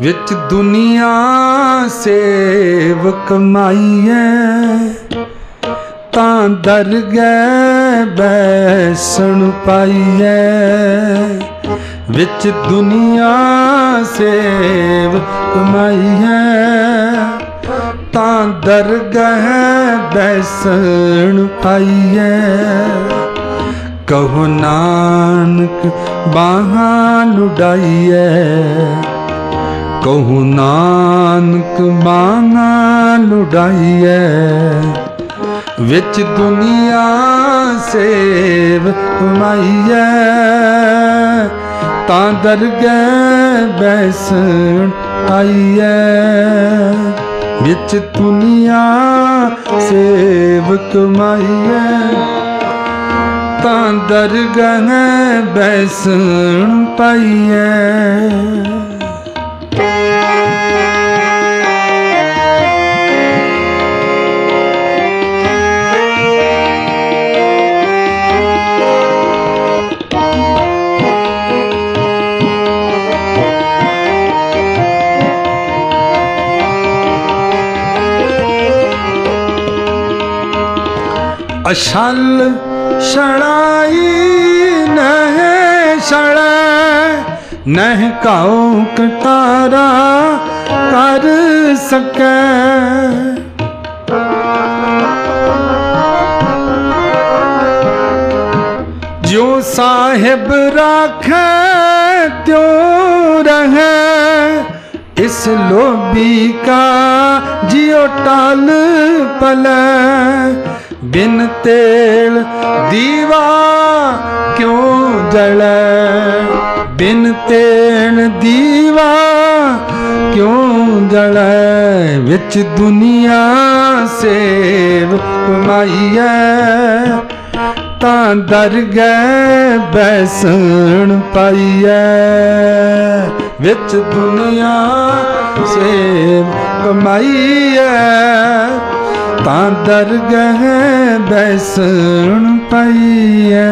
ਵਿੱਚ ਦੁਨੀਆ ਸੇਵਕ ਮਾਈਐ। ਤਾਂ ਦਰ ਦਰਗਹਿ ਬੈਸਣ ਪਾਈਐ। ਵਿੱਚ ਦੁਨੀਆ ਸੇਵਕ ਮਾਈਐ। ਤਾਂ ਦਰਗਹਿ ਬੈਸਣ ਪਾਈਐ। ਕਹੋ ਨਾਨਕ ਬਾਹਾਂ ਲੁਡਾਈਐ ਕਹੋ ਨਾਨਕ ਬਾਹਾਂ ਲੁਡਾਈਐ। ਵਿੱਚ ਦੁਨੀਆ ਸੇਵ ਕਮਾਈਐ ਤਾਂ ਦਰਗਹਿ ਬੈਸਣ ਆਈਐ। ਵਿੱਚ ਦੁਨੀਆ ਸੇਵ ਕਮਾਈਐ। ਤਾਂ ਦਰਗਹਿ ਬੈਸਣ ਪਾਈਐ। अशल शड़ाई नह शड़ नह कौक तारा कर सक। जो साहेब राख, त्यो रह। इस लोबी का जियो टाल पल। ਬਿਨ ਤੇਲ ਦੀਵਾ ਕਿਉਂ ਜਲੈ? ਬਿਨ ਤੇਲ ਦੀਵਾ ਕਿਉ ਜਲੈ? ਵਿੱਚ ਦੁਨੀਆ ਸੇਵ ਕਮਾਈਐ। ਤਾਂ ਦਰਗਹਿ ਬੈਸਣ ਪਾਈਐ। ਵਿੱਚ ਦੁਨੀਆ ਸੇਵ ਕਮਾਈਐ। ਤਾਂ ਦਰਗਹਿ ਬੈਸਣ ਪਾਈਐ।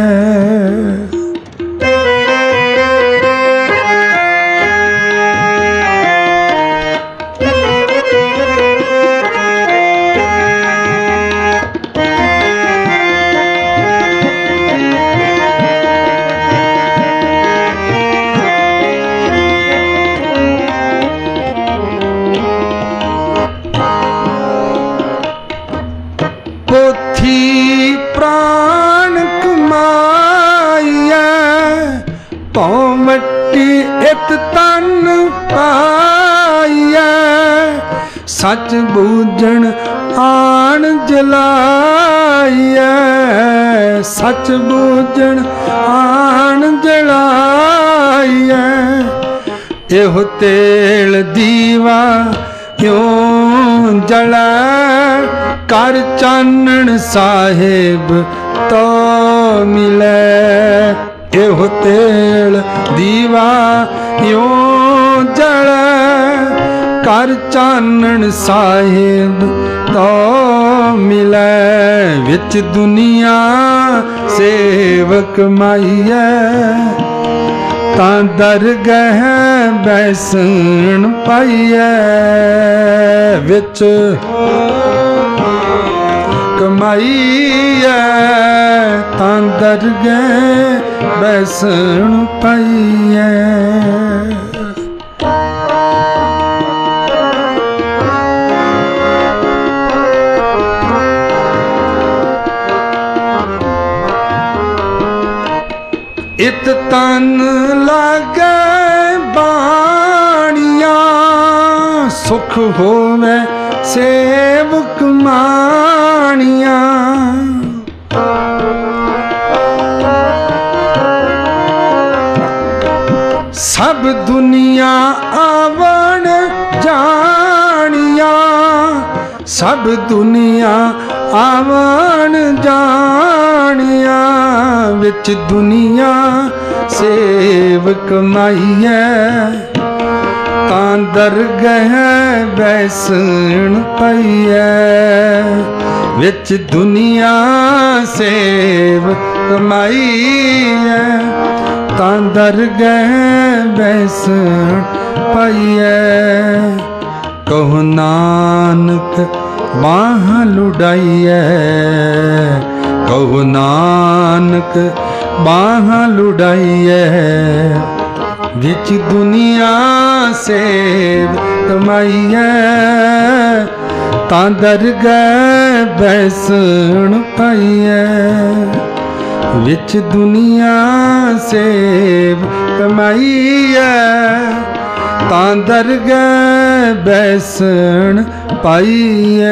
ਸੱਚ ਬੂਝਣ ਆਣ ਜਲਾਈਐ। ਸੱਚ ਬੂਝਣ ਆਣ ਜਲਾਈਐ। ਇਹੋ ਤੇਲ ਦੀਵਾ ਕਿਉਂ ਜਲੈ? ਕਰ ਚਾਨਣ ਸਾਹਿਬ ਤੋ ਮਿਲੈ। ਇਹੋ ਤੇਲ ਦੀਵਾ ਕਿਉਂ ਜਲੈ? ਕਰ ਚਾਨਣ ਸਾਹਿਬ ਤੋ ਮਿਲੈ ਵਿੱਚ ਦੁਨੀਆ ਸੇਵਕ ਮਾਈਐ। ਤਾਂ ਦਰਗਹਿ ਬੈਸਣ ਪਾਈਐ ਵਿੱਚ ਕਮਾਈਐ। ਤਾਂ ਦਰਗਹਿ ਬੈਸਣ ਪਾਈਐ। ਇਤ ਤਨ ਲਾਗੈ ਬਾਣੀਆਂ ਸੁਖ ਹੋਵੇ ਸੇਵਕ ਮਾਣੀਆਂ। ਸਭ ਦੁਨੀਆ ਆਵਣ ਜਾਣੀਆਂ ਸਭ ਦੁਨੀਆ ਆਵਣ ਜਾਣੀਆਂ, ਵਿੱਚ ਦੁਨੀਆ ਸੇਵਕ ਮਾਈਐ ਤਾਂ ਦਰਗਹਿ ਬੈਸਣ ਪਈਐ, ਵਿੱਚ ਦੁਨੀਆ ਸੇਵ ਕਮਾਈਐ ਤਾਂ ਦਰਗਹਿ ਬੈਸਣ ਪਈਐ। ਕਹੋ ਨਾਨਕ ਬਾਹ ਲੁਡਾਈਐ ਕਹੋ ਨਾਨਕ ਬਾਹ ਲੁਡਾਈਐ ਵਿੱਚ ਦੁਨੀਆ ਸੇਵ ਕਮਾਈਐ। ਤਾਂ ਦਰਗਹਿ ਬੈਸਣ ਪਾਈਐ। ਵਿੱਚ ਦੁਨੀਆ ਸੇਵ ਕਮਾਈਐ। ਤਾਂ ਦਰਗਹਿ ਬੈਸਣ ਪਾਈਐ।